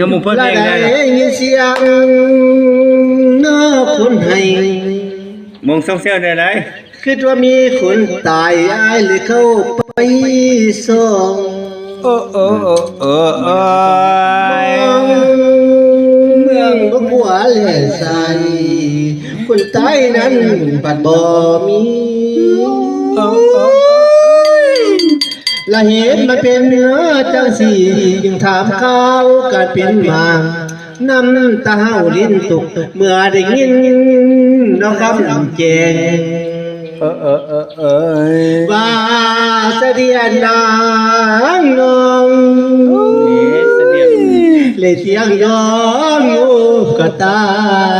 ยังหมู่เพิ่นเองได้ได้ล่ะยินเสียงนอกคนให้ มงส่งเสียได้ไรคิดว่ามีคนตายอายเลยเข้าไปส่งโอ้โอ้โอ้โอ้โอ้เมืองบ่หัวแหล่ใสคนตายนั้นปัดบ่มีโอ้โอ้ ละเหตุมันเป็นเนื้อจังสี่ยังถามข่าวการเป็นมาน้ำตาเฮาลิ้นตกเมื่อได้ยินน้องคำแจงเออเออเออเออว่าเสดียนนางนองนี่เสดียงเลยเสียงยองอยู่กะตาป้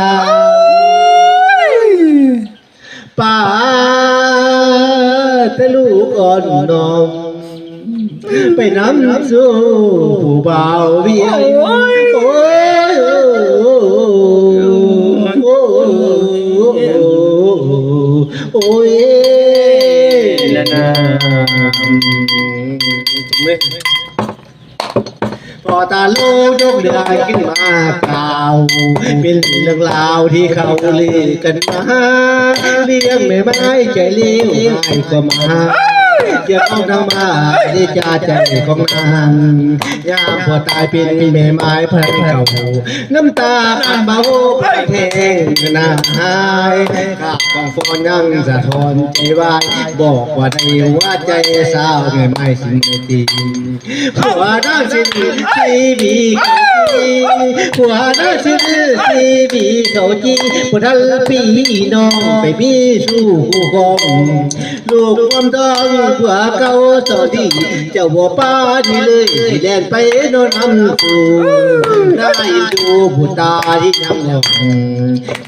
น้ำสู่ผู้บ่าวเวียงโอ้ยโอ้ยโอ้ยโอ้ยล้วนะพอตาลูกยกเรือขึ้นมากล่าเป็นเรื่องราวที่เขาลือกันมาเลี้ยงไม่ไม้ใจเลี้ยวไม่ก็มา เดี๋ยวเอาทางมาดีจาใจของนางยามพอตายเป็นแม่ไม้พระเก่า น้ำตาอันเบาแทงนาหายข้าของฟอนยังสะท้อนใจวายบอกว่าในว่าใจสาวแม่ไม้สิมตีผัวน้าสิทีบีเขาจี ผัวน้าสิทีบีเขาจีผู้ทันปีน้องไปมีสู้คู่กองลูกความต้องผัวเก่าสอดีเจ้าบ่ป้านี่เลยที่แลนไปนอนอำสูได้ดูผู้ตาที่ยำงาง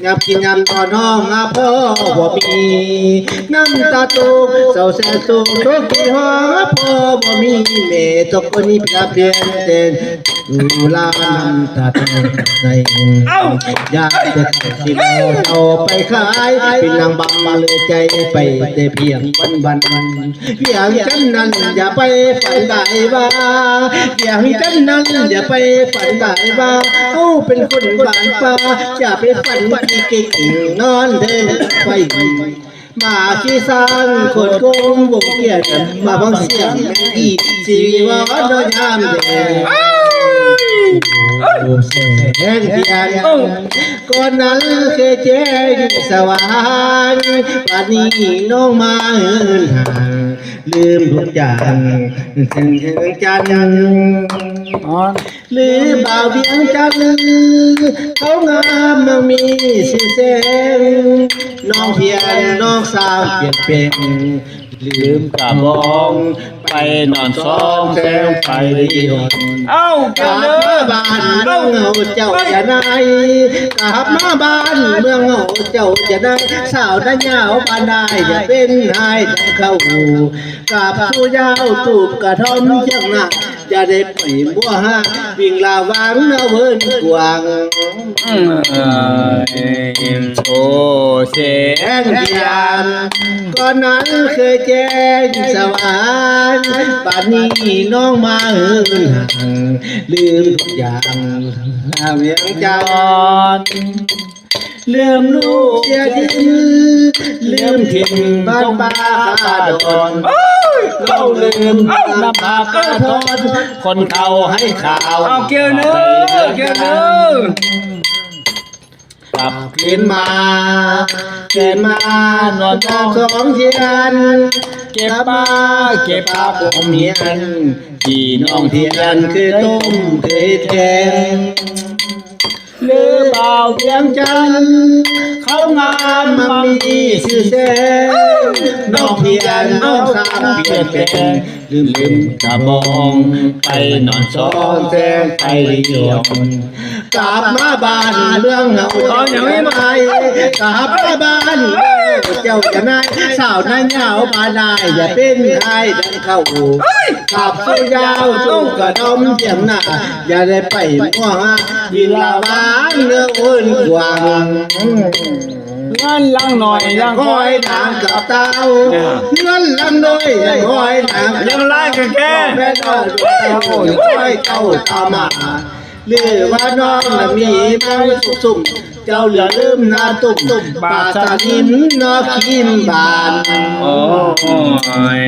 ยำกินยำต่อน้องอาพ่อบ่มีน้ำตาตกเศร้าแสนโศกทุกที่หาพ่อบ่มีแม่ตกคนนี้เพียเพียนเต้นดูลาน้ำตาตกในอยากจะเข้าสิเราเอาไปขายเป็นนางบังมาเลยใจไปแต่เพียงวันวันวันเพียงฉันนั้นอย่าไปฝันได้ว่าอย่างฉันนั้นอย่าไปฝันได้ว่าเอาเป็นคนบ้านป่าอย่าไปฝันว่าที่เก่งนอนเดินไปมาที่สร้างคนโกงวงเกียรติมาบังเสียงแมงอีสีว่าดอยยามแดงโอ้ แสงเทียนก่อนนั้นเคยแจ้งสว่างป่านนี้น้องมาเหินห่างลืมทุกอย่างถึงถึงจันทร์หรือบ่าวเวียงจันทร์เขางามมันมีสีแสงน้องเพียรน้องสาวเปลี่ยนเป็นลืลืมมกระบอง ไปนอนซ้อมแซงไปดีหนเอ้ากกัลันบเด้มาอบ้านเมืองเฮาเจ้าอย่านายกลับมาบ้านเมืองเฮาเจ้าอย่านายสาวหน้นยาวปานได้อย่าเป็นนายต้เข้ากับผู้ยาวตูบกระท่อมเชียงหน้า จะได้ไปบัวหาวิ่งลาวังนาเวินกวางอืมเอ้ยโอ้เสียแจ้งงเทีเทียยนนก่อนนั้นเคยแจ้งสวรรค์ป่านนี้น้องมาเหินห่างลืมทุกอย่างเวียงจันทร์ลืมลูกเสียดินลืมถิ่นบ้านป่าขาดอน เราลืมน้ำตากระทอนคนเขาให้ข่าวเอาเกี่ยวเนื้อเกี่ยวเนื้อกลับคืนมาคืนมานอนตองสองเทียนเก็บป้าเก็บป้าผผมมเมีเมียยนนพี่น้น้อองงเทีเทียยนนคืคืออต้ต้มมเคเคยยแทแทงงหรือเปล่าเพียงจันทร์เขางามมันมันมีมีชื่อแสง น้องเพียนน้องสามเปลี่ยนแปลงลืมลืลืมมกระบอง ไปนอนซ้อซ้อนนแซแซงงไปไปเดีเดียยววกลับมาบ้านเรื่องเฮาเจ้าอย่าไม่ไม่กลับมาบ้านเจ้าอย่านายสาวนายเหงาปานายอย่าเป็นนายดันเข้ากับเสื้อยาวตุ้งกระดมเทียมหน้าอย่าได้ไปมั่วฮะวิลาวานเนื้ออุ่นกวาง งานลังหน่อยลังคอยนางกับเต้าเงินลำน้อยคอยนางยังไล่กันแกแม่นอนกับเต้าคอยเต้าตามาเรือว่าน้องน่ะมีไม้สุ่มๆเจ้าอย่าลืมนาตุ่มตุ่มปลาสลินนอคิมบานโอ้ย